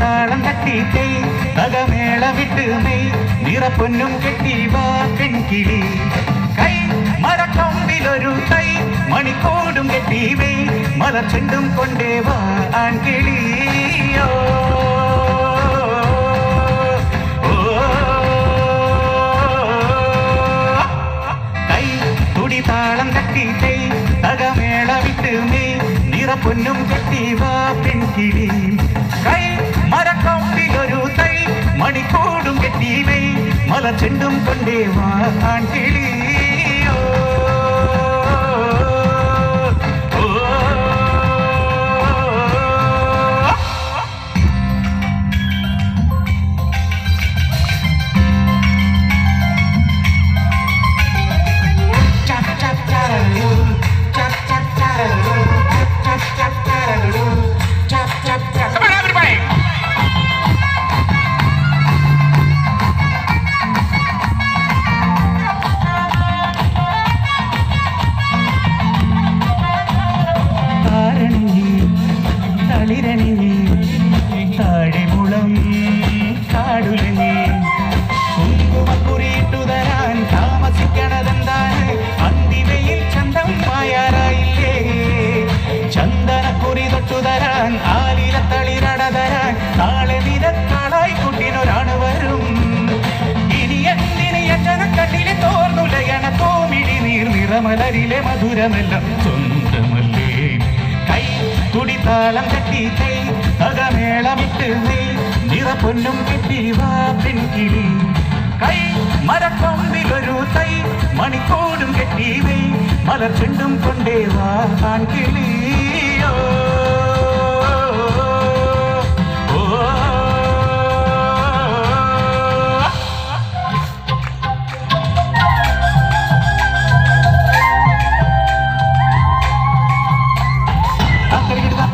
തുടിതാളം തകമേള വിട്ട് മെയ്. നിറപ്പൊന്നും കെട്ടി വാ പെൺകിളി. കൈ മരക്കൊമ്പിലൊരു തൈ. മണിക്കോടും കെട്ടി മെയ്. മലച്ചെണ്ടും കൊണ്ടേ വാ ആൺകിളിയോ കൈ കെട്ടി വാ പെൺകിളി. കൈ മണിക്കൂടും കെട്ടി മെയ് മലച്ചെണ്ടും കൊണ്ടേ വാ ആൺകിളിയോ ഓ തൊട്ടു തരാൻ ആലില തളിരട തരാൻ നാളെ നിരക്കാളായി കുട്ടിനൊരാണ് വരും. ഇനി എന്തിന് യജനക്കണ്ണിലെ തോർന്നുലയണ തോമിടി നീർ നിറമലരിലെ മധുരമെല്ലാം സ്വന്തമല്ലേ കൈ തുടിതാളം കെട്ടി തൈ അകമേളമിട്ട് നീ നിറപ്പൊന്നും കെട്ടി വാ പെൺകിളി. കൈ മരക്കൊമ്പിലൊരു തൈ മണിക്കോടും കെട്ടി വൈ മലർച്ചെണ്ടും കൊണ്ടേ വാ ആൺകിളിയോ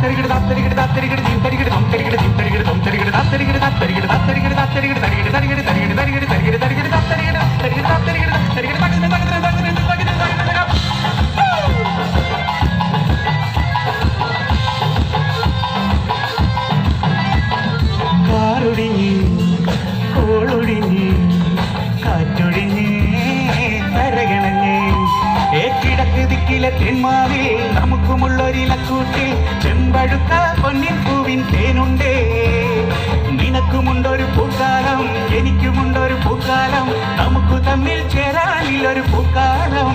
தெரிகிறதா தெரிகிறதா தெரிகிறது தெரிகிறதாம் தெரிகிறது தெரிகிறதாம் தெரிகிறதா தெரிகிறதா தெரிகிறதா தெரிகிறதா தெரிகிறது தெரிகிறது தெரிகிறது தெரிகிறது தெரிகிறது தெரிகிறது தெரிகிறது ദിക്കിലെ തെന്മാവിൽ നമുക്കുമുള്ളൊരിലക്കൂട്ടിൽ ചെമ്പഴുത്ത പൊന്നിൻ പൂവിൻ തേനുണ്ടേ. നിനക്കുമുണ്ടൊരു പൂക്കാലം എനിക്കുമുണ്ടൊരു പൂക്കാലം നമുക്ക് തമ്മിൽ ചേരാനില്ലൊരു പൂക്കാലം.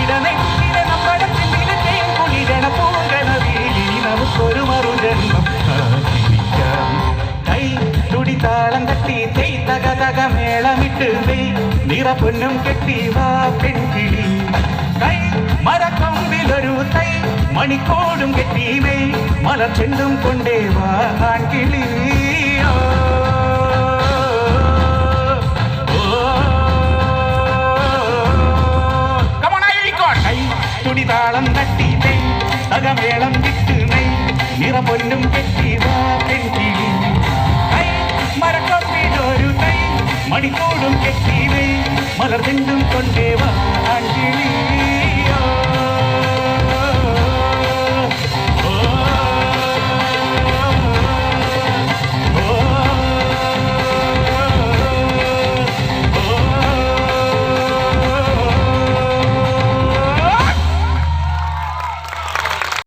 ഇടനെറ്റിലെ നമ്മുടെ ചെമ്പിലെ തേൻ കുളിരണ പൂങ്കണവിൽ നമുക്കൊരു മറുജന്മം കൈ തുടിതാളം തട്ടി തെയ് തക തക വെയ് നിറപ്പൊന്നും കെട്ടി വാ പെൺകിളി. കൈ മരക്കൊമ്പിലൊരു തൈ മണിക്കോടും കെട്ടി വെയ് മലച്ചെണ്ടും കൊണ്ടേ വാ ആൺകിളിയോ Come on, Ivy കൈ തുടിതാളം തട്ടി നെയ് തകമേളം വിട്ട് നെയ് നിറപൊന്നും കെട്ടി വാ പെൺകിളി കൈ മരക്കൊമ്പിലൊരു തൈ മണിക്കൂടും കെട്ടി നെയ് മലർതെണ്ടും കൊണ്ടേ വാ